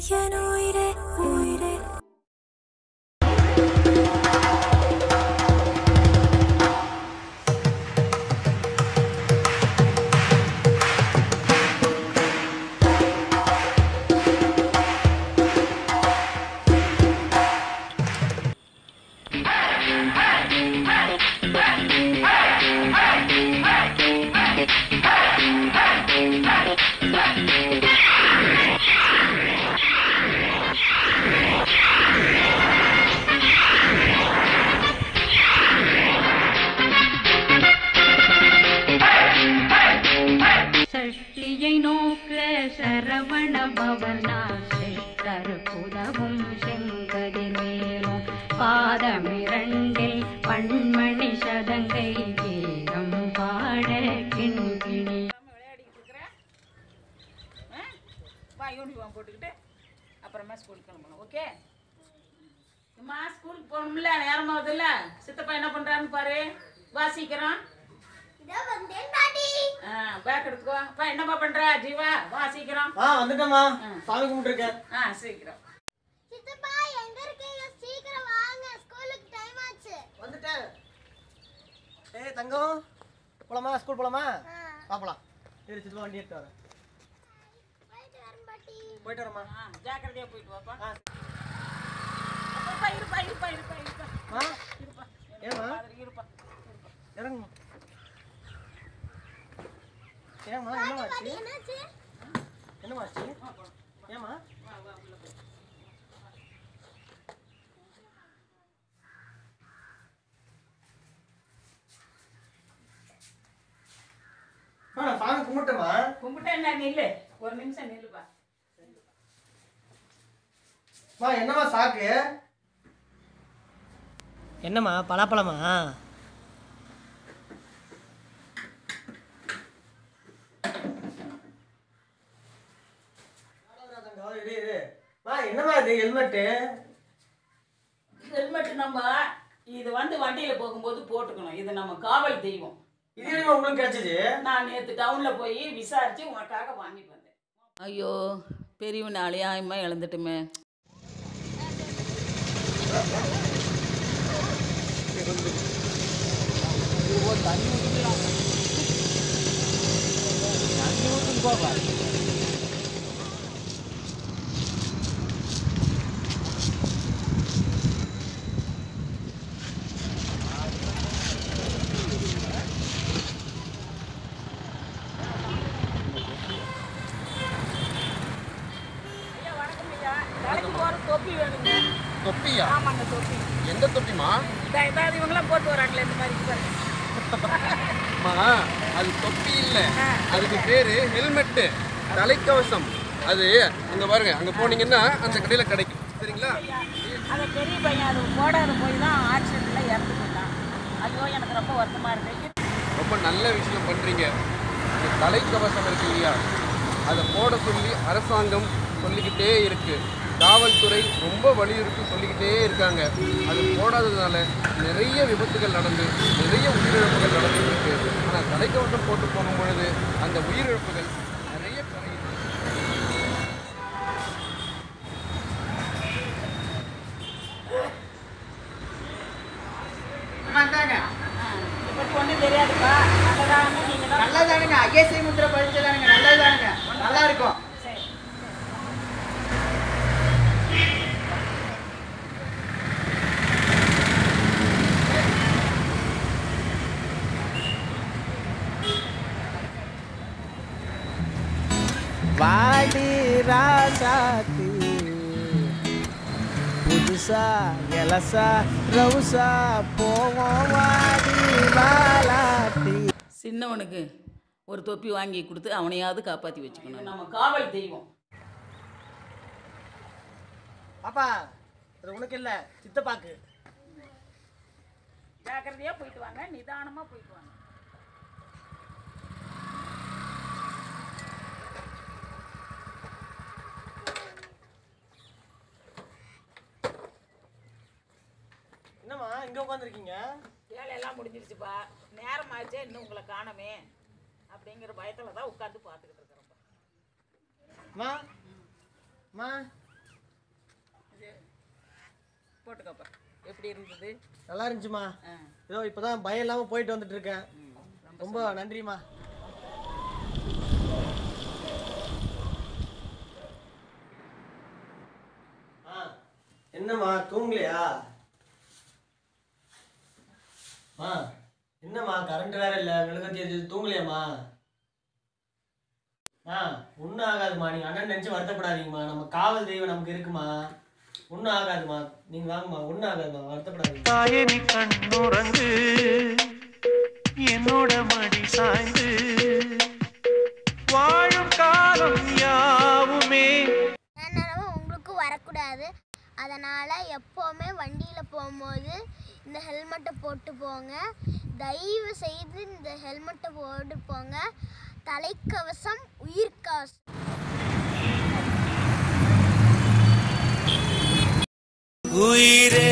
lleno Saravana பவனா செங்கதிர் மேலும் பாதமிரண்டில் பண்மணி சதங்கை கீதம் பாட கிண்கிணி. வா யூனிஃபார்ம் போட்டுக்கிட்டு அப்புறமா ஸ்கூலுக்கு கிளம்பணும் ஓகே அம்மா ஸ்கூலுக்கு போகணும்ல நேரமாகுதுல்ல. சித்தப்பா என்ன பண்ணுறான்னு பாரு. வாசிக்கிறான் பேக் எடுத்துக்கோ. அப்பா பண்ற? ஜீவா வா சீக்கிரம். ஆ வந்துட்டேம்மா. சாமி கும்பிட்டுருக்கேன். ஆ சீக்கிரம். சித்தப்பா எங்க இருக்கீங்க? சீக்கிரம் வாங்க. ஸ்கூலுக்கு டைம் ஆச்சு. வந்துட்டேன். ஏய் தங்கம் போலாமா? ஸ்கூல் போலாமா? பாப்பலாம் சரி சித்தப்பா வண்டி எடுத்து வரேன். போயிட்டு ஆ ஜாக்கிரதையா போயிட்டு வாப்பா. இருப்பா இருப்பா இருப்பா இருப்பா. இருப்பா. ஏம்மா? இருப்பா இருப்பா. இறங்குமா என்னமாச்சு ஏம்மா? அம்மா, நான் சாமி கும்பிட்டேம்மா. கும்பிட்டா என்ன நில்லு. ஒரு நிமிஷம் நில்லுப்பா. அம்மா என்னம்மா சாக்கு? என்னம்மா பலாப்பழமா? என்னம்மா இது ஹெல்மெட்டு ஹெல்மெட் நம்ம இது வந்து வண்டியில போகும்போது போட்டுக்கணும். இது நம்ம காவல் தெய்வம். இது உங்களுக்கு கிடைச்சது? நான் நேற்று டவுனில் போய் விசாரிச்சு உனக்காக வாங்கிட்டு வந்தேன். ஐயோ பெரியவன் அழியாயமா இழந்துட்டுமே ஐயா வணக்கம் ஐயா தலைக்கு போகிற தொப்பி வேணுங்க தொப்பியா? ஆமாங்க தொப்பி. எந்த தொப்பிமா ஏதாவது இவங்களாம் போட்டு வராங்களே இந்த மாதிரி. அம்மா அது தொப்பி இல்ல. அதுக்கு பேரு ஹெல்மெட்டு. தலைக்கவசம். அது அங்க பாருங்க அங்க போனீங்கன்னா அந்த கடையில கிடைக்கும். சரிங்களா? அந்த பெரிய பையன் அது போடாத போய் தான் ஆக்சிடெண்ட்டில் இறந்து போயிட்டான் ஐயோ எனக்கு ரொம்ப வருத்தமாக இருக்கு. ரொம்ப நல்ல விஷயம் பண்றீங்க. தலைக்கவசம் இருக்கு இல்லையா? அதை போட சொல்லி அரசாங்கம் சொல்லிக்கிட்டே இருக்கு. காவல்துறை ரொம்ப வலியுறுத்தி சொல்லிக்கிட்டே இருக்காங்க. அது போடாததுனால நிறைய விபத்துகள் நடந்து நிறைய உயிரிழப்புகள் நடந்துட்டு இருக்கு ஆனால் தலைக்கவசம் போட்டு போகும் பொழுது அந்த உயிரிழப்புகள் நிறைய குறையுது. நல்லதானுங்க ஐஎஸ்ஐ முத்திரை படிச்சதானுங்க நல்லதானுங்க. நல்லா இருக்கும் சரி வாடி ராசாத்தி புதுசா எலசா ரவுசா போவோம் வாடி வாலாட்டி சின்னவனுக்கு ஒரு தொப்பி வாங்கி கொடுத்து அவனையாவது காப்பாற்றி வச்சுக்கணும். நம்ம காவல் தெய்வம். பாப்பா உனக்கு இல்ல சித்தப்பாக்கு. ஜாக்கிரதையாக போயிட்டு வாங்க நிதானமாக போயிட்டு வாங்க. என்னம்மா இங்க உட்காந்துருக்கீங்க வேலையெல்லாம் முடிஞ்சிருச்சுப்பா. நேரம் ஆச்சே இன்னும் உங்களை காணமே. அப்படிங்கிற பயத்தில் தான் உட்காந்து பார்த்துக்கிட்டு இருக்கிறேன்ப்பா மா மா. போட்டுக்கப்பா. எப்படி இருந்தது? நல்லா இருந்துச்சுமா. ஏதோ இப்போதான் பயம் இல்லாமல் போயிட்டு வந்துட்டு இருக்கேன் ரொம்ப நன்றிம்மா. ஆ என்னம்மா தூங்கலையா? மா என்னம்மா கரண்ட் வேற இல்லை விளக்கத்தி எரிஞ்சது தூங்கலையாம்மா? ஆ ஒன்றும் ஆகாதுமா நீங்கள் அண்ணன் நினச்சி வருத்தப்படாதீங்கம்மா. நம்ம காவல் தெய்வம் நமக்கு இருக்குமா? ஒன்றும் ஆகாதுமா நீங்கள் வாங்கம்மா. ஒன்றும் ஆகாதுமா வருத்தப்படாதீங்க. தாயே நீ கண்ணுறங்கு என்னோட மடி சாய்ந்து. வாழும் காலம் யாவுமே. நினைவு உங்களுக்கும் வரக்கூடாது. அதனால் எப்போவுமே வண்டியில் போகும்போது இந்த ஹெல்மெட்டை போட்டு போங்க. தயவு செய்து இந்த ஹெல்மெட்டை போட்டு போங்க. தலைக்கவசம் உயிர்க்கவசம் உயிரே